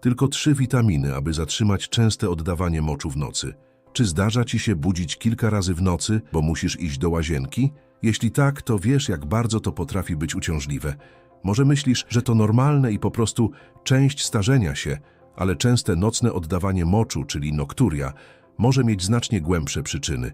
Tylko trzy witaminy, aby zatrzymać częste oddawanie moczu w nocy. Czy zdarza ci się budzić kilka razy w nocy, bo musisz iść do łazienki? Jeśli tak, to wiesz, jak bardzo to potrafi być uciążliwe. Może myślisz, że to normalne i po prostu część starzenia się, ale częste nocne oddawanie moczu, czyli nokturia, może mieć znacznie głębsze przyczyny.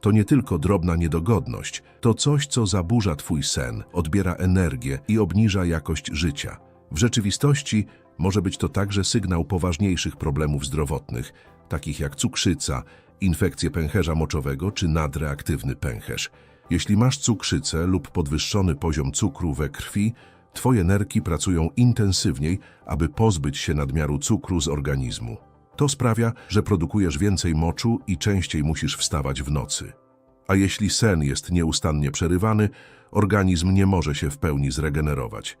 To nie tylko drobna niedogodność, to coś, co zaburza twój sen, odbiera energię i obniża jakość życia. W rzeczywistości może być to także sygnał poważniejszych problemów zdrowotnych, takich jak cukrzyca, infekcje pęcherza moczowego czy nadreaktywny pęcherz. Jeśli masz cukrzycę lub podwyższony poziom cukru we krwi, twoje nerki pracują intensywniej, aby pozbyć się nadmiaru cukru z organizmu. To sprawia, że produkujesz więcej moczu i częściej musisz wstawać w nocy. A jeśli sen jest nieustannie przerywany, organizm nie może się w pełni zregenerować.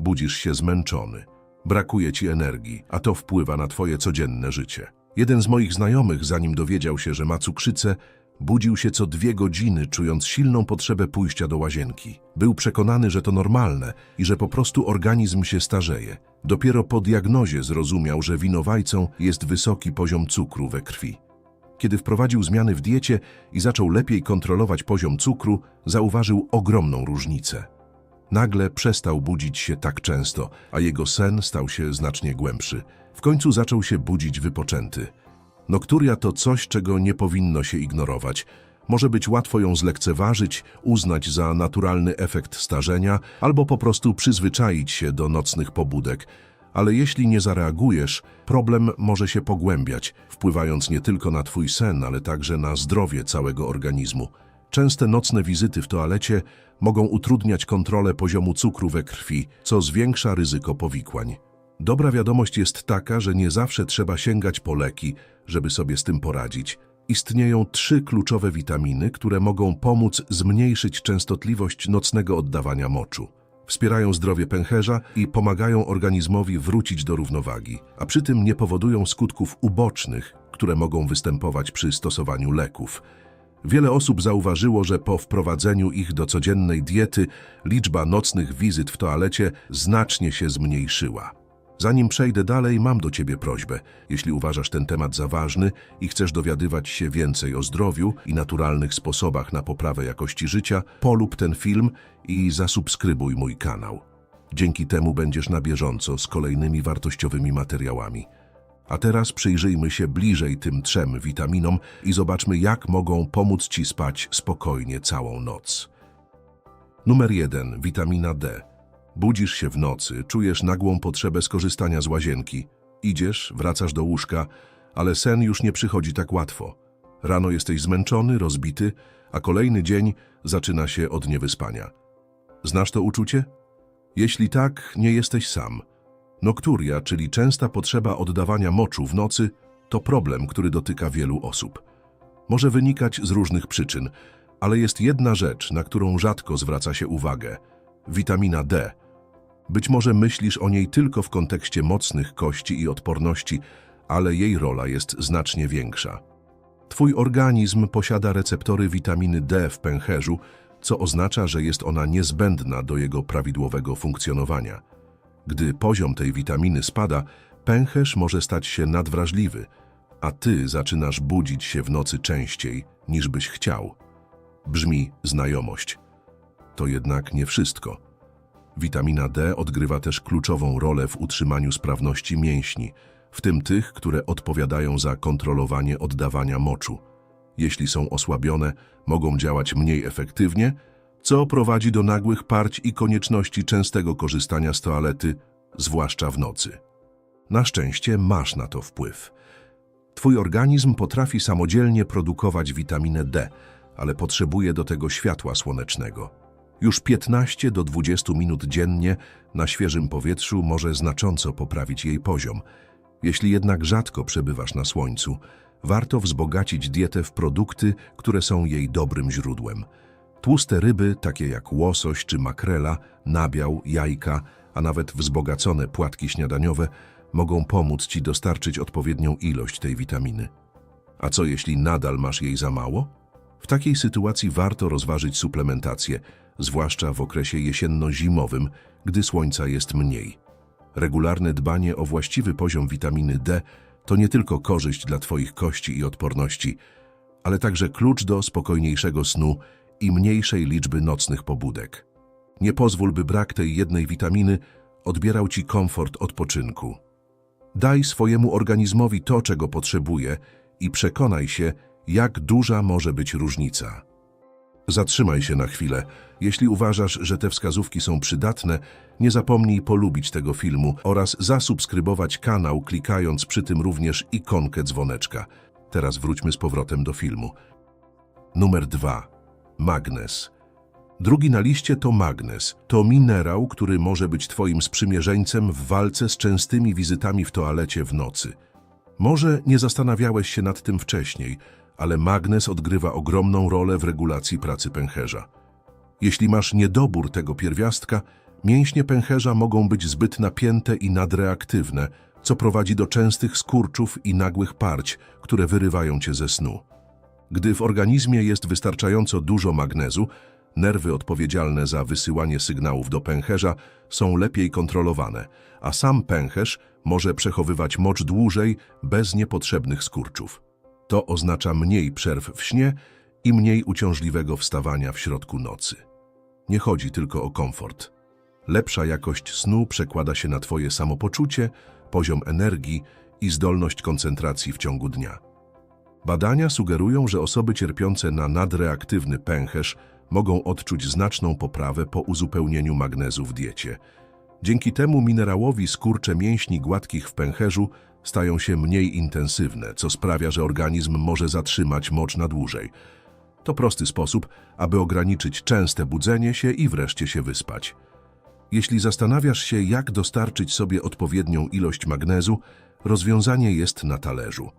Budzisz się zmęczony, brakuje ci energii, a to wpływa na twoje codzienne życie. Jeden z moich znajomych, zanim dowiedział się, że ma cukrzycę, budził się co dwie godziny, czując silną potrzebę pójścia do łazienki. Był przekonany, że to normalne i że po prostu organizm się starzeje. Dopiero po diagnozie zrozumiał, że winowajcą jest wysoki poziom cukru we krwi. Kiedy wprowadził zmiany w diecie i zaczął lepiej kontrolować poziom cukru, zauważył ogromną różnicę. Nagle przestał budzić się tak często, a jego sen stał się znacznie głębszy. W końcu zaczął się budzić wypoczęty. Nokturia to coś, czego nie powinno się ignorować. Może być łatwo ją zlekceważyć, uznać za naturalny efekt starzenia albo po prostu przyzwyczaić się do nocnych pobudek. Ale jeśli nie zareagujesz, problem może się pogłębiać, wpływając nie tylko na twój sen, ale także na zdrowie całego organizmu. Częste nocne wizyty w toalecie mogą utrudniać kontrolę poziomu cukru we krwi, co zwiększa ryzyko powikłań. Dobra wiadomość jest taka, że nie zawsze trzeba sięgać po leki, żeby sobie z tym poradzić. Istnieją trzy kluczowe witaminy, które mogą pomóc zmniejszyć częstotliwość nocnego oddawania moczu. Wspierają zdrowie pęcherza i pomagają organizmowi wrócić do równowagi, a przy tym nie powodują skutków ubocznych, które mogą występować przy stosowaniu leków. Wiele osób zauważyło, że po wprowadzeniu ich do codziennej diety liczba nocnych wizyt w toalecie znacznie się zmniejszyła. Zanim przejdę dalej, mam do Ciebie prośbę. Jeśli uważasz ten temat za ważny i chcesz dowiadywać się więcej o zdrowiu i naturalnych sposobach na poprawę jakości życia, polub ten film i zasubskrybuj mój kanał. Dzięki temu będziesz na bieżąco z kolejnymi wartościowymi materiałami. A teraz przyjrzyjmy się bliżej tym trzem witaminom i zobaczmy, jak mogą pomóc Ci spać spokojnie całą noc. Numer 1. Witamina D. Budzisz się w nocy, czujesz nagłą potrzebę skorzystania z łazienki. Idziesz, wracasz do łóżka, ale sen już nie przychodzi tak łatwo. Rano jesteś zmęczony, rozbity, a kolejny dzień zaczyna się od niewyspania. Znasz to uczucie? Jeśli tak, nie jesteś sam. Nokturia, czyli częsta potrzeba oddawania moczu w nocy, to problem, który dotyka wielu osób. Może wynikać z różnych przyczyn, ale jest jedna rzecz, na którą rzadko zwraca się uwagę. Witamina D. Być może myślisz o niej tylko w kontekście mocnych kości i odporności, ale jej rola jest znacznie większa. Twój organizm posiada receptory witaminy D w pęcherzu, co oznacza, że jest ona niezbędna do jego prawidłowego funkcjonowania. Gdy poziom tej witaminy spada, pęcherz może stać się nadwrażliwy, a ty zaczynasz budzić się w nocy częściej niż byś chciał. Brzmi znajomość. To jednak nie wszystko. Witamina D odgrywa też kluczową rolę w utrzymaniu sprawności mięśni, w tym tych, które odpowiadają za kontrolowanie oddawania moczu. Jeśli są osłabione, mogą działać mniej efektywnie, co prowadzi do nagłych parć i konieczności częstego korzystania z toalety, zwłaszcza w nocy. Na szczęście masz na to wpływ. Twój organizm potrafi samodzielnie produkować witaminę D, ale potrzebuje do tego światła słonecznego. Już 15 do 20 minut dziennie na świeżym powietrzu może znacząco poprawić jej poziom. Jeśli jednak rzadko przebywasz na słońcu, warto wzbogacić dietę w produkty, które są jej dobrym źródłem. Tłuste ryby, takie jak łosoś czy makrela, nabiał, jajka, a nawet wzbogacone płatki śniadaniowe mogą pomóc Ci dostarczyć odpowiednią ilość tej witaminy. A co jeśli nadal masz jej za mało? W takiej sytuacji warto rozważyć suplementację, zwłaszcza w okresie jesienno-zimowym, gdy słońca jest mniej. Regularne dbanie o właściwy poziom witaminy D to nie tylko korzyść dla Twoich kości i odporności, ale także klucz do spokojniejszego snu i mniejszej liczby nocnych pobudek. Nie pozwól, by brak tej jednej witaminy odbierał Ci komfort odpoczynku. Daj swojemu organizmowi to, czego potrzebuje i przekonaj się, jak duża może być różnica. Zatrzymaj się na chwilę. Jeśli uważasz, że te wskazówki są przydatne, nie zapomnij polubić tego filmu oraz zasubskrybować kanał, klikając przy tym również ikonkę dzwoneczka. Teraz wróćmy z powrotem do filmu. Numer 2. Magnez. Drugi na liście to magnez. To minerał, który może być Twoim sprzymierzeńcem w walce z częstymi wizytami w toalecie w nocy. Może nie zastanawiałeś się nad tym wcześniej, ale magnez odgrywa ogromną rolę w regulacji pracy pęcherza. Jeśli masz niedobór tego pierwiastka, mięśnie pęcherza mogą być zbyt napięte i nadreaktywne, co prowadzi do częstych skurczów i nagłych parć, które wyrywają cię ze snu. Gdy w organizmie jest wystarczająco dużo magnezu, nerwy odpowiedzialne za wysyłanie sygnałów do pęcherza są lepiej kontrolowane, a sam pęcherz może przechowywać mocz dłużej bez niepotrzebnych skurczów. To oznacza mniej przerw w śnie i mniej uciążliwego wstawania w środku nocy. Nie chodzi tylko o komfort. Lepsza jakość snu przekłada się na Twoje samopoczucie, poziom energii i zdolność koncentracji w ciągu dnia. Badania sugerują, że osoby cierpiące na nadreaktywny pęcherz mogą odczuć znaczną poprawę po uzupełnieniu magnezu w diecie. Dzięki temu minerałowi skurcze mięśni gładkich w pęcherzu stają się mniej intensywne, co sprawia, że organizm może zatrzymać mocz na dłużej. To prosty sposób, aby ograniczyć częste budzenie się i wreszcie się wyspać. Jeśli zastanawiasz się, jak dostarczyć sobie odpowiednią ilość magnezu, rozwiązanie jest na talerzu.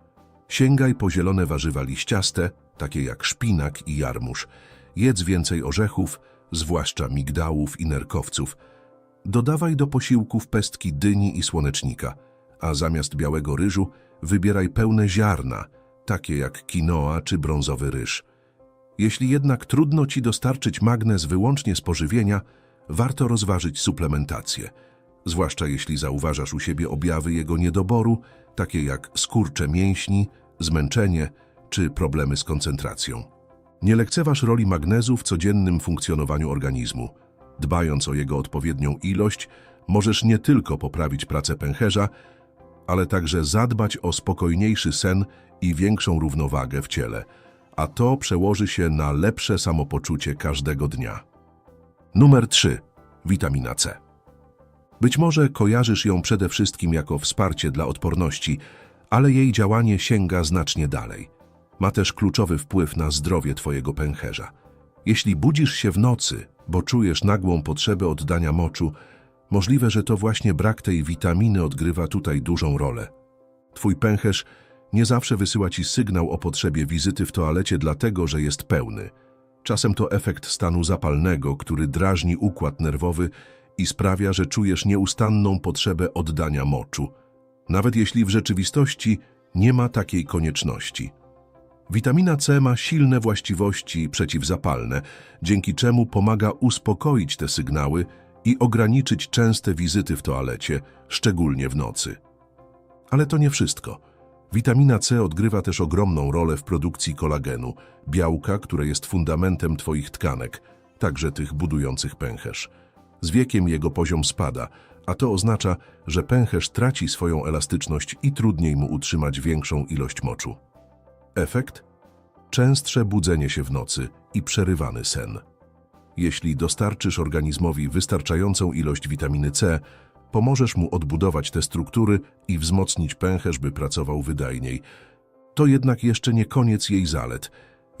Sięgaj po zielone warzywa liściaste, takie jak szpinak i jarmuż. Jedz więcej orzechów, zwłaszcza migdałów i nerkowców. Dodawaj do posiłków pestki dyni i słonecznika, a zamiast białego ryżu wybieraj pełne ziarna, takie jak quinoa czy brązowy ryż. Jeśli jednak trudno Ci dostarczyć magnez wyłącznie z pożywienia, warto rozważyć suplementację, zwłaszcza jeśli zauważasz u siebie objawy jego niedoboru, takie jak skurcze mięśni, zmęczenie czy problemy z koncentracją. Nie lekceważ roli magnezu w codziennym funkcjonowaniu organizmu. Dbając o jego odpowiednią ilość, możesz nie tylko poprawić pracę pęcherza, ale także zadbać o spokojniejszy sen i większą równowagę w ciele, a to przełoży się na lepsze samopoczucie każdego dnia. Numer 3. Witamina C. Być może kojarzysz ją przede wszystkim jako wsparcie dla odporności, ale jej działanie sięga znacznie dalej. Ma też kluczowy wpływ na zdrowie Twojego pęcherza. Jeśli budzisz się w nocy, bo czujesz nagłą potrzebę oddania moczu, możliwe, że to właśnie brak tej witaminy odgrywa tutaj dużą rolę. Twój pęcherz nie zawsze wysyła Ci sygnał o potrzebie wizyty w toalecie dlatego, że jest pełny. Czasem to efekt stanu zapalnego, który drażni układ nerwowy i sprawia, że czujesz nieustanną potrzebę oddania moczu, nawet jeśli w rzeczywistości nie ma takiej konieczności. Witamina C ma silne właściwości przeciwzapalne, dzięki czemu pomaga uspokoić te sygnały i ograniczyć częste wizyty w toalecie, szczególnie w nocy. Ale to nie wszystko. Witamina C odgrywa też ogromną rolę w produkcji kolagenu, białka, które jest fundamentem Twoich tkanek, także tych budujących pęcherz. Z wiekiem jego poziom spada, a to oznacza, że pęcherz traci swoją elastyczność i trudniej mu utrzymać większą ilość moczu. Efekt? Częstsze budzenie się w nocy i przerywany sen. Jeśli dostarczysz organizmowi wystarczającą ilość witaminy C, pomożesz mu odbudować te struktury i wzmocnić pęcherz, by pracował wydajniej. To jednak jeszcze nie koniec jej zalet.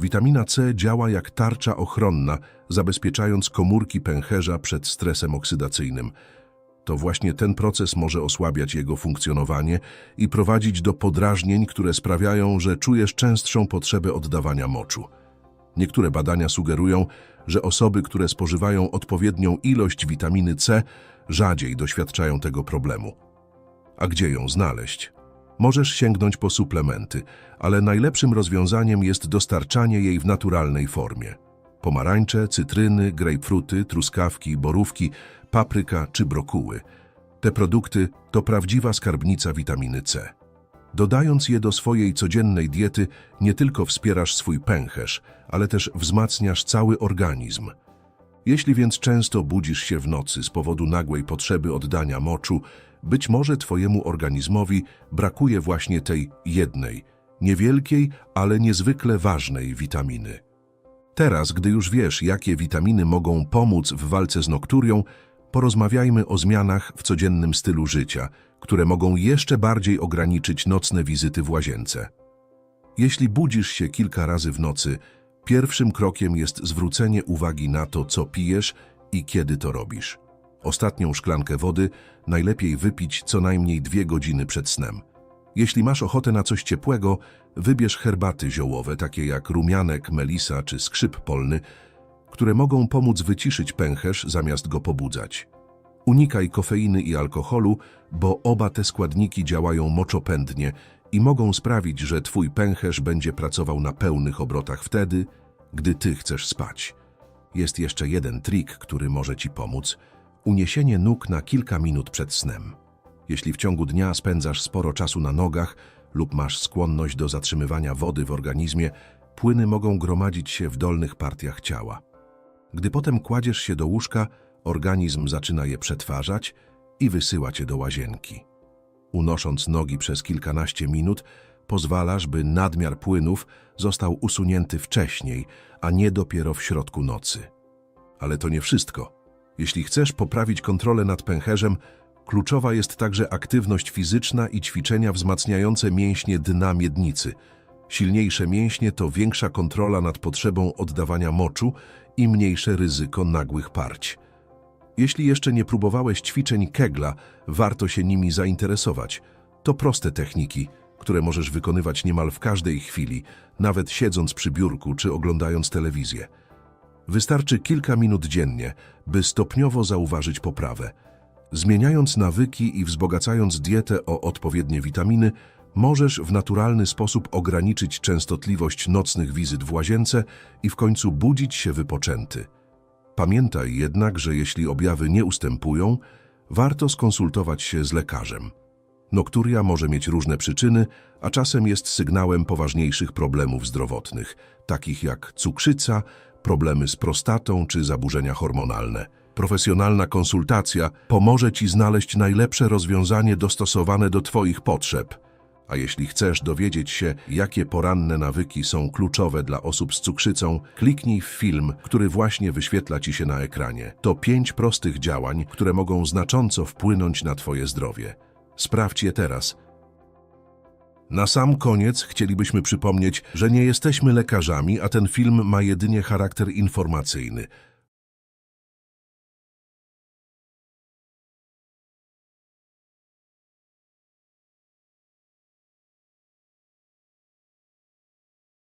Witamina C działa jak tarcza ochronna, zabezpieczając komórki pęcherza przed stresem oksydacyjnym. To właśnie ten proces może osłabiać jego funkcjonowanie i prowadzić do podrażnień, które sprawiają, że czujesz częstszą potrzebę oddawania moczu. Niektóre badania sugerują, że osoby, które spożywają odpowiednią ilość witaminy C, rzadziej doświadczają tego problemu. A gdzie ją znaleźć? Możesz sięgnąć po suplementy, ale najlepszym rozwiązaniem jest dostarczanie jej w naturalnej formie. Pomarańcze, cytryny, grejpfruty, truskawki, borówki, papryka czy brokuły. Te produkty to prawdziwa skarbnica witaminy C. Dodając je do swojej codziennej diety, nie tylko wspierasz swój pęcherz, ale też wzmacniasz cały organizm. Jeśli więc często budzisz się w nocy z powodu nagłej potrzeby oddania moczu, być może Twojemu organizmowi brakuje właśnie tej jednej, niewielkiej, ale niezwykle ważnej witaminy. Teraz, gdy już wiesz, jakie witaminy mogą pomóc w walce z nokturią, porozmawiajmy o zmianach w codziennym stylu życia, które mogą jeszcze bardziej ograniczyć nocne wizyty w łazience. Jeśli budzisz się kilka razy w nocy, pierwszym krokiem jest zwrócenie uwagi na to, co pijesz i kiedy to robisz. Ostatnią szklankę wody najlepiej wypić co najmniej dwie godziny przed snem. Jeśli masz ochotę na coś ciepłego, wybierz herbaty ziołowe, takie jak rumianek, melisa czy skrzyp polny, które mogą pomóc wyciszyć pęcherz zamiast go pobudzać. Unikaj kofeiny i alkoholu, bo oba te składniki działają moczopędnie i mogą sprawić, że twój pęcherz będzie pracował na pełnych obrotach wtedy, gdy ty chcesz spać. Jest jeszcze jeden trik, który może ci pomóc. Uniesienie nóg na kilka minut przed snem. Jeśli w ciągu dnia spędzasz sporo czasu na nogach lub masz skłonność do zatrzymywania wody w organizmie, płyny mogą gromadzić się w dolnych partiach ciała. Gdy potem kładziesz się do łóżka, organizm zaczyna je przetwarzać i wysyła cię do łazienki. Unosząc nogi przez kilkanaście minut, pozwalasz, by nadmiar płynów został usunięty wcześniej, a nie dopiero w środku nocy. Ale to nie wszystko. Jeśli chcesz poprawić kontrolę nad pęcherzem, kluczowa jest także aktywność fizyczna i ćwiczenia wzmacniające mięśnie dna miednicy. Silniejsze mięśnie to większa kontrola nad potrzebą oddawania moczu i mniejsze ryzyko nagłych parć. Jeśli jeszcze nie próbowałeś ćwiczeń Kegla, warto się nimi zainteresować. To proste techniki, które możesz wykonywać niemal w każdej chwili, nawet siedząc przy biurku czy oglądając telewizję. Wystarczy kilka minut dziennie, by stopniowo zauważyć poprawę. Zmieniając nawyki i wzbogacając dietę o odpowiednie witaminy, możesz w naturalny sposób ograniczyć częstotliwość nocnych wizyt w łazience i w końcu budzić się wypoczęty. Pamiętaj jednak, że jeśli objawy nie ustępują, warto skonsultować się z lekarzem. Nokturia może mieć różne przyczyny, a czasem jest sygnałem poważniejszych problemów zdrowotnych, takich jak cukrzyca, problemy z prostatą czy zaburzenia hormonalne. Profesjonalna konsultacja pomoże Ci znaleźć najlepsze rozwiązanie dostosowane do Twoich potrzeb. A jeśli chcesz dowiedzieć się, jakie poranne nawyki są kluczowe dla osób z cukrzycą, kliknij w film, który właśnie wyświetla Ci się na ekranie. To pięć prostych działań, które mogą znacząco wpłynąć na Twoje zdrowie. Sprawdź je teraz. Na sam koniec chcielibyśmy przypomnieć, że nie jesteśmy lekarzami, a ten film ma jedynie charakter informacyjny –